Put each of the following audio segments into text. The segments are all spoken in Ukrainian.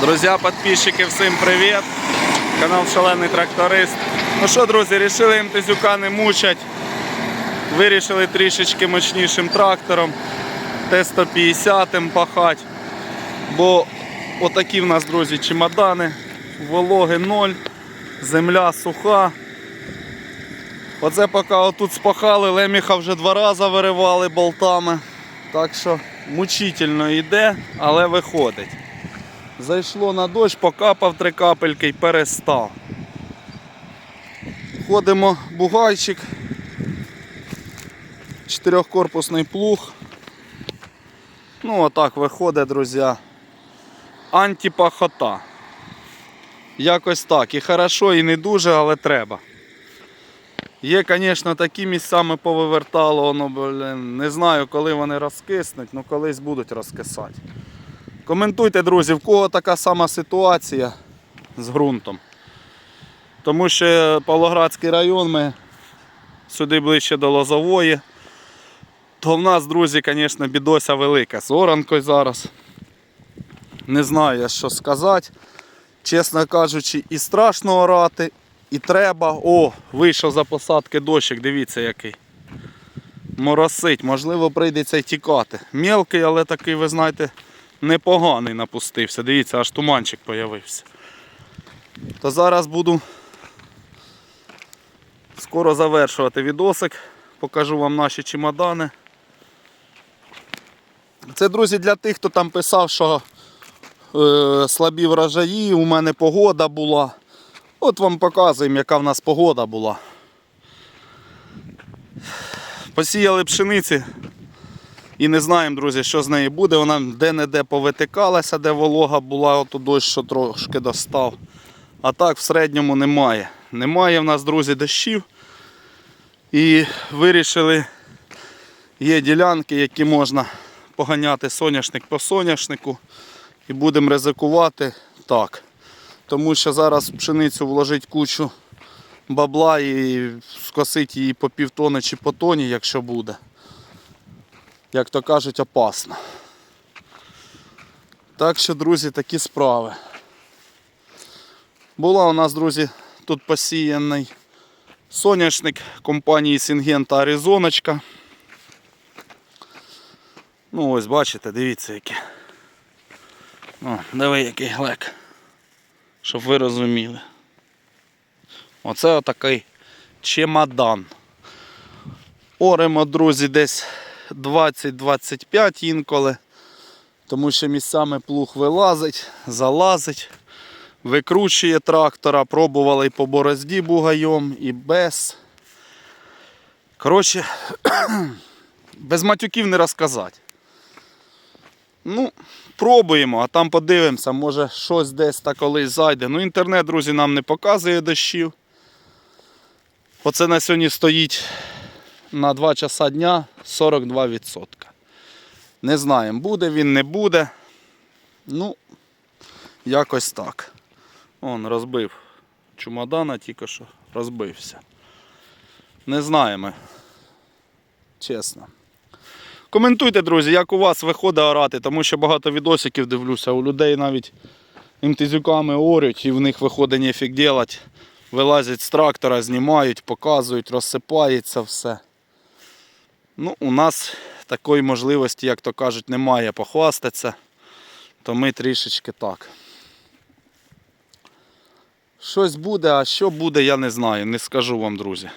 Друзі, підписчики, всім привіт! Канал Шалений Тракторист. Ну що, друзі, рішили МТЗюка не мучать. Вирішили трішечки мощнішим трактором Т-150 пахати. Бо отакі в нас, друзі, чемодани, вологи ноль, земля суха. Оце поки отут спахали, леміха вже два рази виривали болтами. Так що мучительно йде, але виходить. Зайшло на дощ, покапав три капельки і перестав. Ходимо бугайчик, чотирьохкорпусний плуг. Ну, отак виходить, друзі. Антипахота. Якось так. І хорошо, і не дуже, але треба. Є, звісно, такі місцями повивертало, воно, блін, не знаю, коли вони розкиснуть, але колись будуть розкисати. Коментуйте, друзі, в кого така сама ситуація з ґрунтом. Тому що Павлоградський район, ми сюди ближче до Лозової, то в нас, друзі, звісно, бідося велика. З оранкою зараз. Не знаю, що сказати. Чесно кажучи, і страшно орати, і треба. О, вийшов за посадки дощик, дивіться який. Моросить, можливо, прийдеться й тікати. Мелкий, але такий, ви знаєте, непоганий напустився. Дивіться, аж туманчик з'явився. То зараз буду скоро завершувати відосик. Покажу вам наші чемодани. Це, друзі, для тих, хто там писав, що е, слабі врожаї, у мене погода була. От вам показуємо, яка в нас погода була. Посіяли пшениці і не знаємо, друзі, що з нею буде. Вона де-не-де повитикалася, де волога була, от дощ, що трошки достав. А так в середньому немає. Немає в нас, друзі, дощів. І вирішили, є ділянки, які можна поганяти соняшник по соняшнику. І будемо ризикувати так. Тому що зараз пшеницю вложить кучу бабла і скосить її по півтони чи по тоні, якщо буде. Як то кажуть, опасно. Так що, друзі, такі справи. Була у нас, друзі, тут посіяний соняшник компанії Сінгента Аризоночка. Ну ось бачите, дивіться яке. О, диви який глек. Щоб ви розуміли. Оце отакий чемодан. Оремо, друзі, десь 20-25 інколи. Тому що місцями плуг вилазить, залазить, викручує трактора, пробували і по борозді бугайом, і без. Коротше, без матюків не розказати. Ну, пробуємо, а там подивимося, може щось десь та колись зайде. Ну, інтернет, друзі, нам не показує дощів. Оце на сьогодні стоїть на 2 часа дня 42%. Не знаємо, буде він, не буде. Ну, якось так. Он розбив чумадана, тільки що розбився. Не знаємо. Чесно. Коментуйте, друзі, як у вас виходить орати, тому що багато відосиків дивлюся, у людей навіть імтизюками орють і в них виходить ніфіг делать. Вилазять з трактора, знімають, показують, розсипається все. Ну, у нас такої можливості, як то кажуть, немає похвастатися, то ми трішечки так. Щось буде, а що буде, я не знаю, не скажу вам, друзі.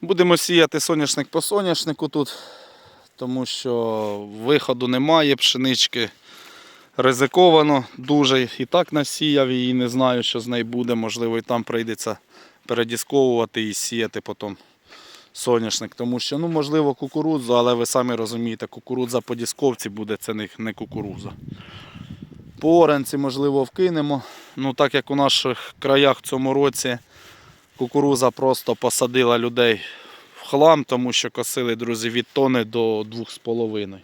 Будемо сіяти соняшник по соняшнику тут, тому що виходу немає, пшенички ризиковано дуже. І так насіяв її, не знаю, що з нею буде. Можливо, і там прийдеться передісковувати і сіяти потім соняшник. Тому що, ну, можливо, кукурудзу, але ви самі розумієте, кукурудза по дісковці буде, це не, кукурудза. По оранці, можливо, вкинемо. Ну, так як у наших краях в цьому році кукуруза просто посадила людей в хлам, тому що косили, друзі, від тони до 2,5.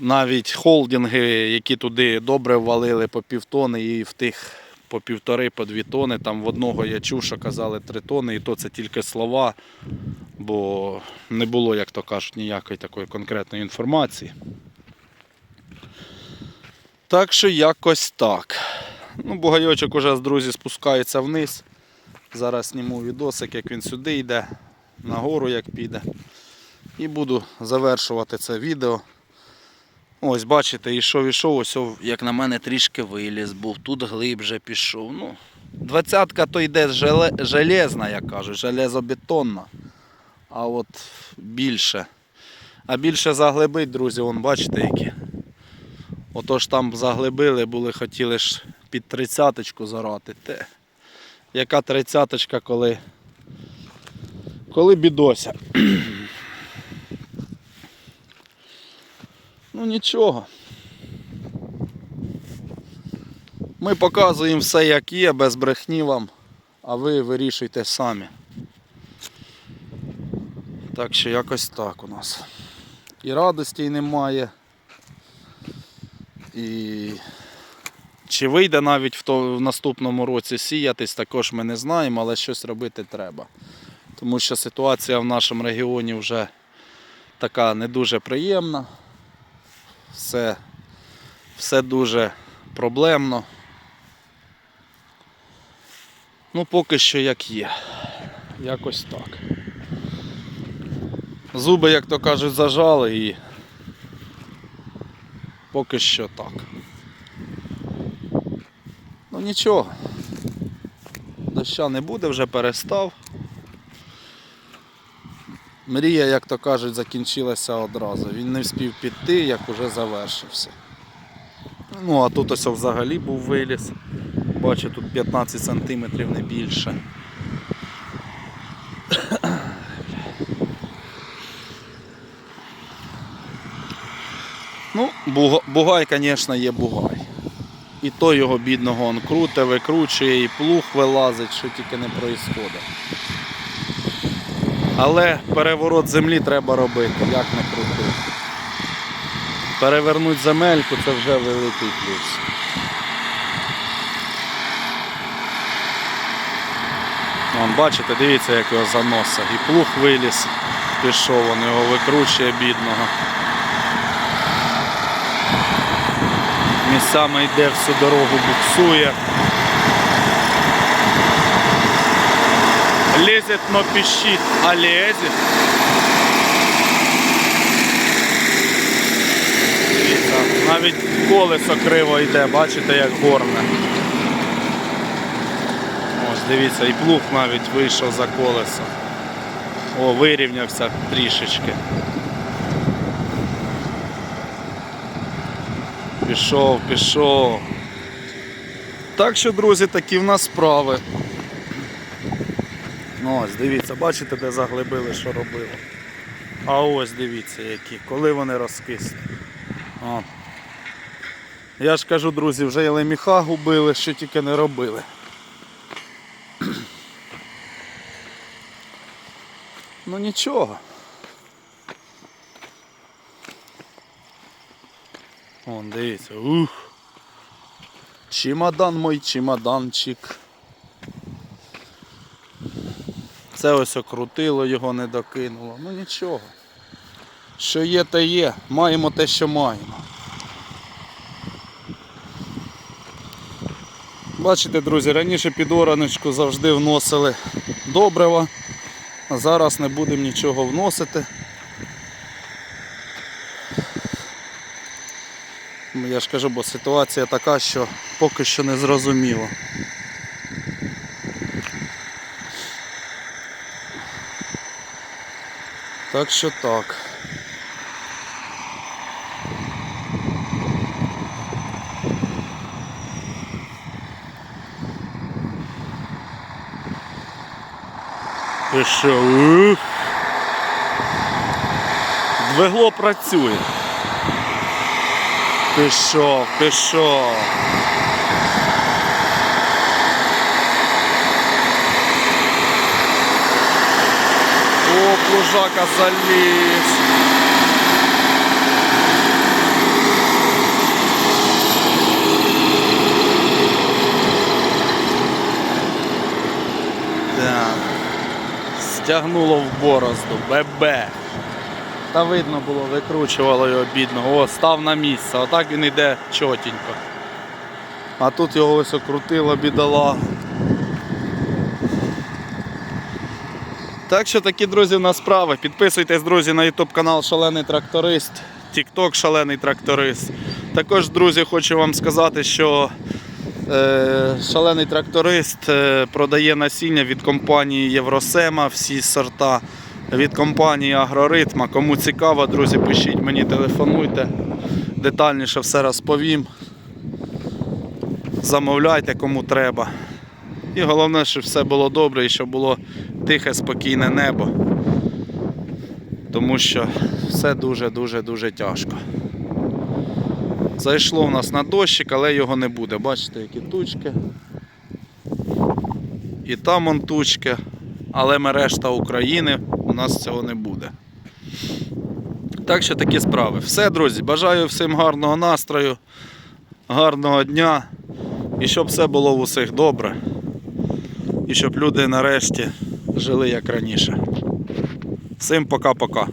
Навіть холдинги, які туди добре ввалили по півтони і в тих по півтори, по дві тони. Там в одного я чув, що казали три тони, і то це тільки слова, бо не було, як то кажуть, ніякої такої конкретної інформації. Так що якось так. Ну, бугайочок уже, друзі, спускається вниз. Зараз зніму відосик, як він сюди йде, нагору як піде. І буду завершувати це відео. Ось, бачите, ішов, ішов, ось, як на мене, трішки виліз був. Тут глибже пішов. Ну, двадцятка то йде желе, железна, як кажуть, железобетонна. А от більше. А більше заглибить, друзі, вон бачите які. Отож там заглибили, були, хотіли ж під тридцяточку зарати. Те. Яка тридцяточка, коли. Коли бідося. ну нічого. Ми показуємо все як є, без брехні вам, а ви вирішуйте самі. Так що якось так у нас. І радості немає. І чи вийде навіть в, то, в наступному році сіятись, також ми не знаємо, але щось робити треба. Тому що ситуація в нашому регіоні вже така не дуже приємна. Все, все дуже проблемно. Ну, поки що як є. Якось так. Зуби, як то кажуть, зажали і поки що так. Ну нічого. Доща не буде, вже перестав. Мрія, як то кажуть, закінчилася одразу. Він не встиг піти, як уже завершився. Ну, а тут ось взагалі був виліз. Бачу, тут 15 сантиметрів не більше. Ну, бугай, звісно, є бугай. І то його бідного он круте, викручує, і плуг вилазить, що тільки не відбувається. Але переворот землі треба робити, як не крути. Перевернути земельку це вже великий плюс. Вон, бачите, дивіться, як його заносить. І плуг виліз, пішов, він його викручує бідного. Місцями йде всю дорогу, буксує. Лезет, но пищит, а лезет. Дивіться, навіть колесо криво йде, бачите, як горне. Ось дивіться, і плуг навіть вийшов за колесо. О, вирівнявся трішечки. Пішов, пішов. Так що, друзі, такі в нас справи. Ну, ось, дивіться, бачите, де заглибили, що робили. А ось дивіться які, коли вони розкисли. О. Я ж кажу, друзі, вже і губили, що тільки не робили. Ну нічого. Вон, дивіться, ух. Чемодан мой, чемоданчик. Це ось окрутило, його не докинуло. Ну нічого. Що є, те є. Маємо те, що маємо. Бачите, друзі, раніше під ораночку завжди вносили добрива, а зараз не будемо нічого вносити. Я ж кажу, бо ситуація така, що поки що не зрозуміло. Так що так. І що? Ух. Двигло працює. Пішов, пішов. О, плужака заліз. Да. Стягнуло в борозду. Бебе. Та видно було, викручувало його бідно. О, став на місце, отак він іде чотенько. А тут його ось окрутило бідола. Так що такі, друзі, в справи. Підписуйтесь, друзі, на YouTube канал Шалений Тракторист, TikTok Шалений Тракторист. Також, друзі, хочу вам сказати, що е, шалений тракторист е, продає насіння від компанії Євросема, всі сорта, від компанії Агроритма. Кому цікаво, друзі, пишіть мені, телефонуйте. Детальніше все розповім. Замовляйте кому треба. І головне, щоб все було добре і щоб було тихе, спокійне небо. Тому що все дуже-дуже дуже тяжко. Зайшло в нас на дощик, але його не буде. Бачите, які тучки. І там он тучки, але ми решта України у нас цього не буде. Так що такі справи. Все, друзі, бажаю всім гарного настрою, гарного дня і щоб все було в усіх добре. І щоб люди нарешті жили як раніше. Всім пока-пока.